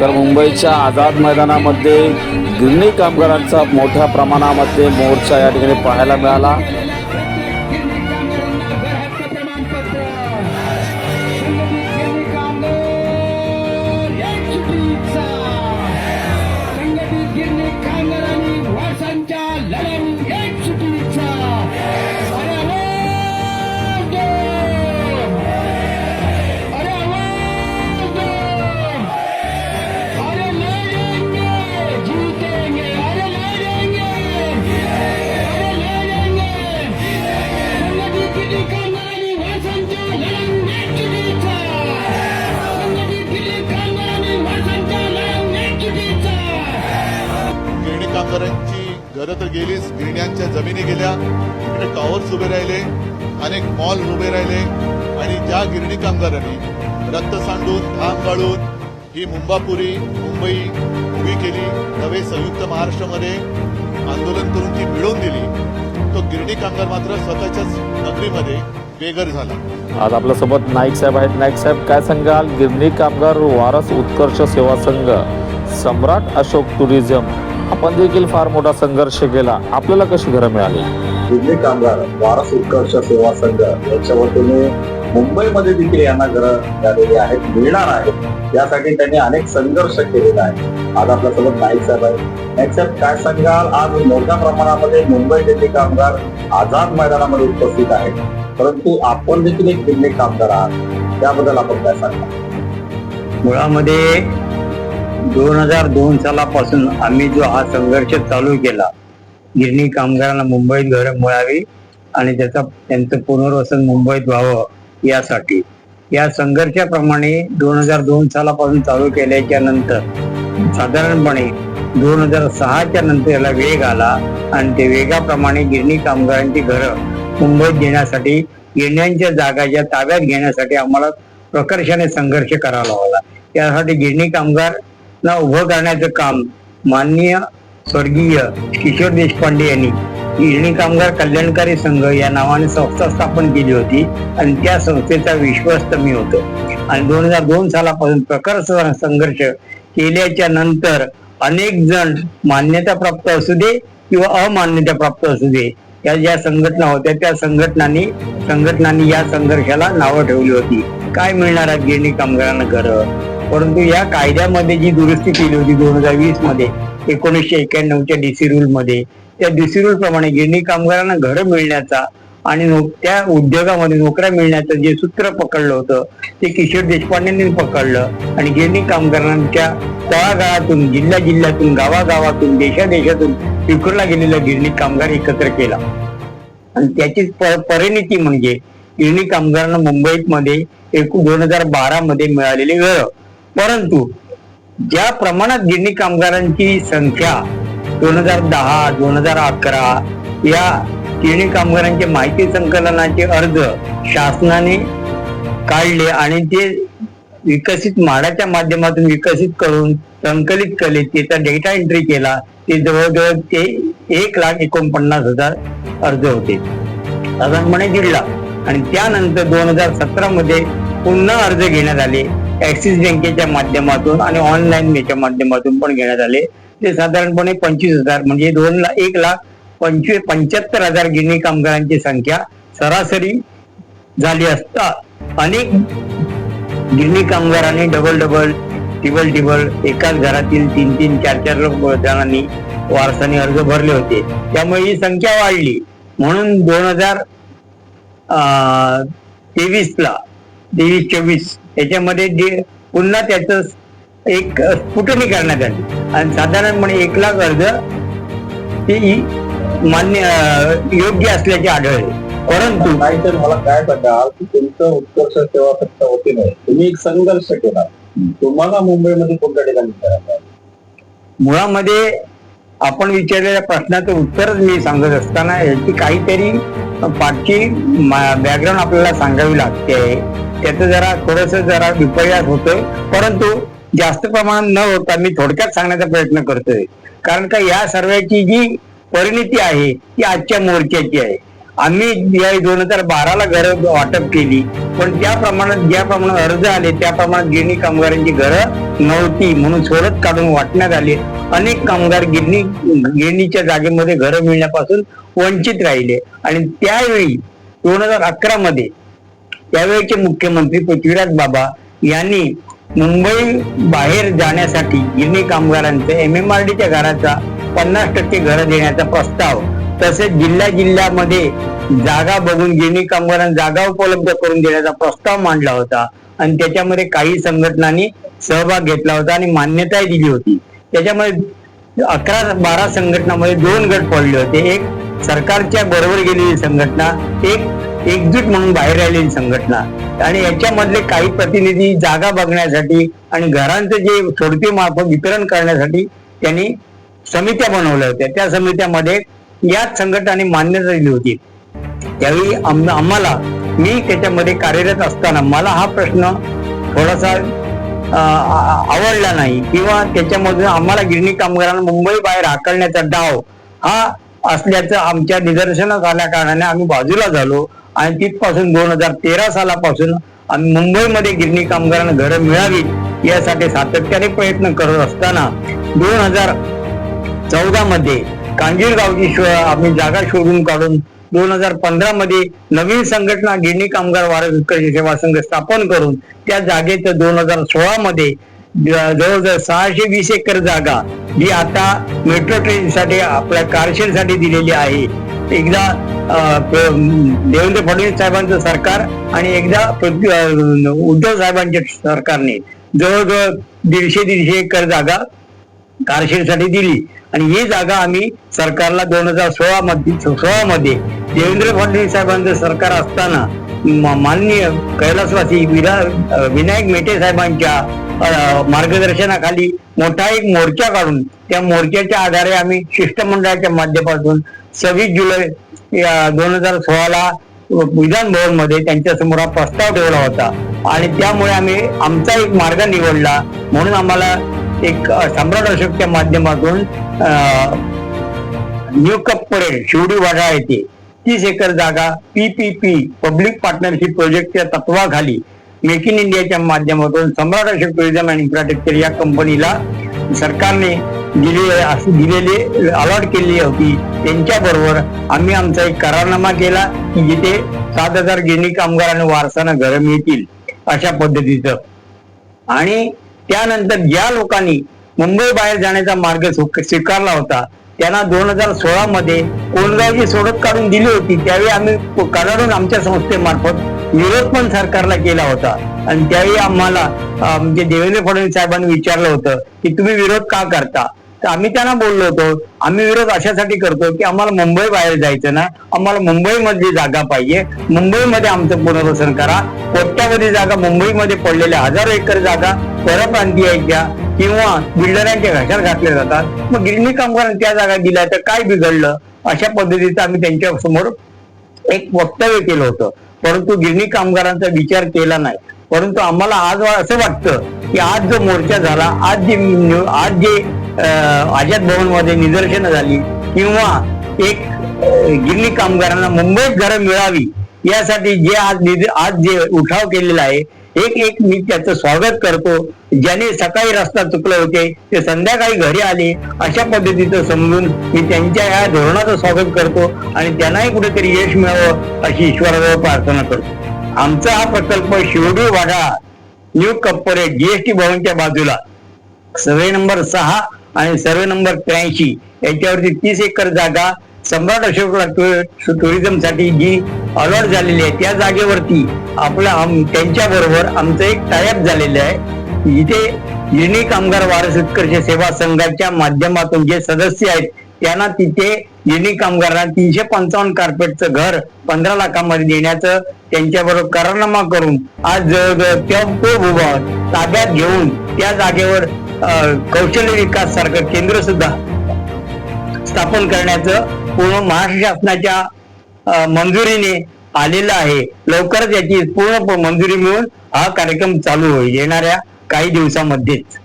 तर मुंबईच्या आझाद मैदानामध्ये गिरणी कामगारांचा मोठ्या प्रमाणामध्ये मोर्चा या ठिकाणी पाहायला मिळाला. गिरणी घरं तर गेलीच. गिरण्यांच्या जमिनी गेल्या. इकडे टॉवर्स उभे राहिले. अनेक मॉल उभे राहिले. आणि ज्या गिरणी कामगारांनी रक्त सांडून घाम गाळून ही मुंबापुरी मुंबई उभी केली नवे संयुक्त महाराष्ट्रामध्ये आंदोलन करून ती मिळवून दिली तो गिरणी कामगार मात्र स्वतःच्याच नगरीमध्ये बेघर झाला. आज आपल्यासोबत नाईक साहेब आहेत. नाईक साहेब काय सांगाल? गिरणी कामगार वारस उत्कर्ष सेवा संघ सम्राट अशोक टुरिझम आपण देखील फार मोठा संघर्ष केला. आपल्याला कशी घरं मिळाली? दिल्ली कामगार वारस उत्कर्ष सेवा संघ याच्या वतीने मुंबईमध्ये देखील यांना घरं झालेली आहेत मिळणार आहेत. यासाठी त्यांनी अनेक संघर्ष केलेला आहे आज आपल्यासोबत नाईक साहेब आहेत. नाईक साहेब काय सांगाल? आज मोठ्या प्रमाणामध्ये मुंबई दिल्ली कामगार आझाद मैदानामध्ये उपस्थित आहेत. परंतु आपण देखील एक दिल्ली कामगार आहात. त्याबद्दल आपण काय सांगा मुळामध्ये दोन हजार दोन सालापासून आम्ही जो हा संघर्ष चालू केला गिरणी कामगारांना मुंबईत घरं मिळावी आणि त्याचा त्यांचं पुनर्वसन मुंबईत व्हावं यासाठी. या संघर्षाप्रमाणे दोन हजार दोन सालापासून चालू केल्याच्यानंतर साधारणपणे दोन हजार सहाच्या नंतर याला वेग आला आणि ते वेगाप्रमाणे गिरणी कामगारांची घरं मुंबईत घेण्यासाठी गिरण्यांच्या जागा ज्या ताब्यात घेण्यासाठी आम्हाला प्रकर्षाने संघर्ष करावा लागला. त्यासाठी गिरणी कामगार कामगारना उभं करण्याचं काम माननीय स्वर्गीय किशोर देशपांडे यांनी गिरणी कामगार कल्याणकारी संघ या नावाने संस्था स्थापन केली होती आणि त्या संस्थेचा विश्वस्त मी होतो. आणि दोन हजार दोन सालापासून प्रखर संघर्ष केल्याच्यानंतर अनेक जण मान्यता प्राप्त असू दे किंवा अमान्यता प्राप्त असू दे या ज्या संघटना होत्या त्या संघटनांनी संघटनांनी या संघर्षाला नावं ठेवली होती. काय मिळणार आहे गिरणी कामगारांना घरं परंतु या कायद्यामध्ये जी दुरुस्ती केली होती दोन हजार वीसमध्ये एकोणीसशे एक्क्याण्णवच्या डीसी रूल मध्ये त्या डीसी रूल प्रमाणे गिरणी कामगारांना घरं मिळण्याचा आणि त्या उद्योगामध्ये नोकऱ्या मिळण्याचं जे सूत्र पकडलं होतं ते किशोर देशपांडेंनी पकडलं आणि गिरणी कामगारांच्या तळागाळातून जिल्ह्या जिल्ह्यातून गावागावातून देशादेशातून विखुरला गेलेला गिरणी कामगार एकत्र केला. आणि त्याची परिणिती म्हणजे गिरणी कामगारांना मुंबईत मध्ये एकूण दोन हजार बारा मध्ये मिळालेली घरं. परंतु ज्या प्रमाणात गिरणी कामगारांची संख्या दोन हजार दहा दोन हजार अकरा या गिरणी कामगारांचे माहिती संकलनाचे अर्ज शासनाने काढले आणि ते विकसित म्हाडाच्या माध्यमातून विकसित करून संकलित केले त्याचा डेटा एंट्री केला ते जवळजवळ ते एक लाख एकोणपन्नास हजार अर्ज होते. साधारणपणे दीड लाख. आणि त्यानंतर दोन हजार सतरा मध्ये पुन्हा अर्ज घेण्यात आले. ऍक्सिस बँकेच्या माध्यमातून आणि ऑनलाईन याच्या माध्यमातून पण घेण्यात आले. ते साधारणपणे पंचवीस हजार म्हणजे दोन लाख एक लाख पंचवीस पंच्याहत्तर हजार गिरणी कामगारांची संख्या सरासरी झाली असता अनेक गिरणी कामगारांनी डबल डबल टिबल टिबल एकाच घरातील तीन तीन चार चार जणांनी वारसाने अर्ज भरले होते. त्यामुळे ही संख्या वाढली. म्हणून दोन हजार तेवीस ला तेवीस चोवीस याच्यामध्ये जे पुन्हा त्याच एक स्फुटणी करण्यात आली. आणि साधारणपणे एक लाख अर्ज ते मान्य योग्य असल्याचे आढळले परंतु नाही तर मला काय सांगाल की तुमचं उत्कर्ष सेवा फक्त होती नाही. तुम्ही एक संघर्ष केला. तुम्हाला मुंबईमध्ये कोणत्या ठिकाणी मुळामध्ये आपण विचारलेल्या प्रश्नाचं उत्तरच मी सांगत असताना याची काहीतरी पाठची बॅकग्राऊंड आपल्याला सांगावी लागते. त्याचं जरा थोडस जरा विपर्यास होतोय. परंतु जास्त प्रमाणात न होता मी थोडक्यात सांगण्याचा प्रयत्न करतोय. कारण का या सर्वांची जी परिणिती आहे ती आजच्या मोर्चाची आहे. आम्ही या दोन हजार बाराला घरं वाटप केली. पण त्या प्रमाणात ज्या प्रमाणात अर्ज आले त्या प्रमाणात गिरणी कामगारांची घरं नव्हती म्हणून सोडत काढून वाटण्यात आले. अनेक कामगार गिरणी गिरणीच्या जागेमध्ये घरं मिळण्यापासून वंचित राहिले. आणि त्यावेळी दोन हजार अकरा मध्ये त्यावेळेचे मुख्यमंत्री पृथ्वीराज बाबा यांनी मुंबई बाहेर जाण्यासाठी गिरणी कामगारांचे एम एम आर डीच्या घराचा पन्नास टक्के घरं देण्याचा प्रस्ताव तसेच जिल्ह्या जिल्ह्यामध्ये जागा बघून गिरणी कामगारांना जागा उपलब्ध करून देण्याचा प्रस्ताव मांडला होता. आणि त्याच्यामध्ये काही संघटनांनी सहभाग घेतला होता आणि मान्यताही दिली होती. त्याच्यामध्ये अकरा बारा संघटनामध्ये दोन गट पडले होते. एक सरकारच्या बरोबर गेलेली संघटना एक एकजूट म्हणून बाहेर आलेली संघटना. आणि याच्यामधले काही प्रतिनिधी जागा बघण्यासाठी आणि घरांचं जे सोडती मार्फत वितरण करण्यासाठी त्यांनी समित्या बनवल्या होत्या. त्या समित्यामध्ये याच संघटनाने मान्यता दिली होती. त्यावेळी आम्हाला मी त्याच्यामध्ये कार्यरत असताना मला हा प्रश्न थोडासा आवडला नाही. किंवा त्याच्यामधून आम्हाला गिरणी कामगारांना मुंबई बाहेर हाकलण्याचा डाव हा असल्याचं आमच्या निदर्शनास आल्या कारणाने आम्ही बाजूला झालो. आणि तिथपासून दोन हजार तेरा सालापासून आम्ही मुंबईमध्ये गिरणी कामगारांना घरं मिळावी यासाठी सातत्याने प्रयत्न करत असताना दोन हजार चौदा मध्ये कांजीरगावची शो आम्ही जागा शोधून काढून दोन हजार पंधरा मध्ये नवीन संघटना गिरणी कामगार वारकरी सेवा संघ स्थापन करून त्या जागेचं दोन हजार सोळा मध्ये जवळजवळ सहाशे वीस एकर जागा जी आता मेट्रो ट्रेनसाठी आपल्या कारशेडसाठी दिलेली आहे. एकदा देवेंद्र फडणवीस साहेबांचं सरकार आणि एकदा उद्धव साहेबांच्या सरकारने जवळजवळ दीडशे दीडशे एकर जागा कारशेडसाठी दिली. आणि ही जागा आम्ही सरकारला दोन हजार सोळा मध्ये सोळा मध्ये देवेंद्र फडणवीस साहेबांचं सरकार असताना माननीय कैलासवासी विरा विनायक मेटे साहेबांच्या मार्गदर्शनाखाली मोठा एक मोर्चा काढून त्या मोर्चाच्या आधारे आम्ही शिष्टमंडळाच्या माध्यमातून सव्वीस जुलै दोन हजार सोळाला विधान भवनमध्ये त्यांच्यासमोर हा प्रस्ताव ठेवला होता. आणि त्यामुळे आम्ही आमचा एक मार्ग निवडला. म्हणून आम्हाला एक सम्राट अशोकच्या माध्यमातून न्यू कप परेड शिवडी वाडा येते तीस एकर जागा पीपीपी पब्लिक पार्टनरशिप प्रोजेक्टच्या तत्वाखाली मेक इन इंडियाच्या माध्यमातून Samrat Ashok tourism and infrastructure या कंपनीला सरकारने दिले अशी दिलेली अलॉट केलेली होती. त्यांच्या बरोबर आम्ही आमचा एक करारनामा केला की जिथे सात हजार गिरणी कामगारांना वारसानं घरं मिळतील अशा पद्धतीचं. आणि त्यानंतर ज्या लोकांनी मुंबई बाहेर जाण्याचा मार्ग स्वीकारला होता त्यांना दोन हजार सोळा मध्ये कोंडगावची सोडत काढून दिली होती. त्यावेळी आम्ही कराडून आमच्या संस्थेमार्फत विरोध पण सरकारला केला होता. आणि त्यावेळी आम्हाला म्हणजे देवेंद्र फडणवीस साहेबांनी विचारलं होतं की तुम्ही विरोध का करता? तर आम्ही त्यांना बोललो होतो आम्ही विरोध अशासाठी करतो की आम्हाला मुंबई बाहेर जायचं ना आम्हाला मुंबईमधली जागा पाहिजे. मुंबईमध्ये आमचं पुनर्वसन करा. कोट्यावधी जागा मुंबईमध्ये पडलेल्या हजारो एकर जागा परप्रांतीयांच्या किंवा बिल्डरांच्या घशात घातल्या जातात. मग गिरणी कामगारांना त्या जागा दिल्या तर काय बिघडलं? अशा पद्धतीचं आम्ही त्यांच्यासमोर एक वक्तव्य केलं होतं. परंतु गिरणी कामगारांचा विचार केला नाही. परंतु आम्हाला आज असं वाटतं की आज जो मोर्चा झाला आज जे आज जे आझाद भवनमध्ये निदर्शनं झाली किंवा एक गिरणी कामगारांना मुंबईत घरं मिळावी यासाठी जे आज आज जे उठाव केलेला आहे एक एक मी त्याचं स्वागत करतो. ज्याने सकाळी रस्ता चुकले होते ते संध्याकाळी घरी आले. अशा पद्धतीचं समजून मी त्यांच्या या धोरणाचं स्वागत करतो आणि त्यांनाही कुठेतरी यश मिळावं अशी ईश्वराजवळ प्रार्थना करतो. आमचा हा प्रकल्प शिवडी वाडा न्यू कप्परे जीएसटी भवनच्या बाजूला. सर्वे नंबर सहा आणि सर्वे नंबर त्र्याऐंशी. याच्यावरती तीस एकर जागा सम्राट अशोक टुरिझमसाठी जी अलॉट झालेली आहे. त्या जागेवरती आपला त्यांच्या बरोबर आमचं एक टायअप झालेलं आहे. इथे गिरणी कामगार वारस उत्कर्ष सेवा संघाच्या माध्यमातून जे सदस्य आहेत त्यांना तिथे गिरणी कामगारांना तीनशे पंचावन्न कार्पेटचं घर पंधरा लाखामध्ये देण्याचं त्यांच्याबरोबर करारनामा करून आज जवळजवळ त्या तो भूभाग ताब्यात घेऊन त्या जागेवर अं, कौशल्य विकास सारखं केंद्र सुद्धा स्थापन करण्याचं पूर्ण महाराष्ट्र शासनाच्या मंजुरीने आलेलं आहे. लवकरच याची पूर्ण मंजुरी मिळून हा कार्यक्रम चालू होईल येणाऱ्या काही दिवसामध्येच.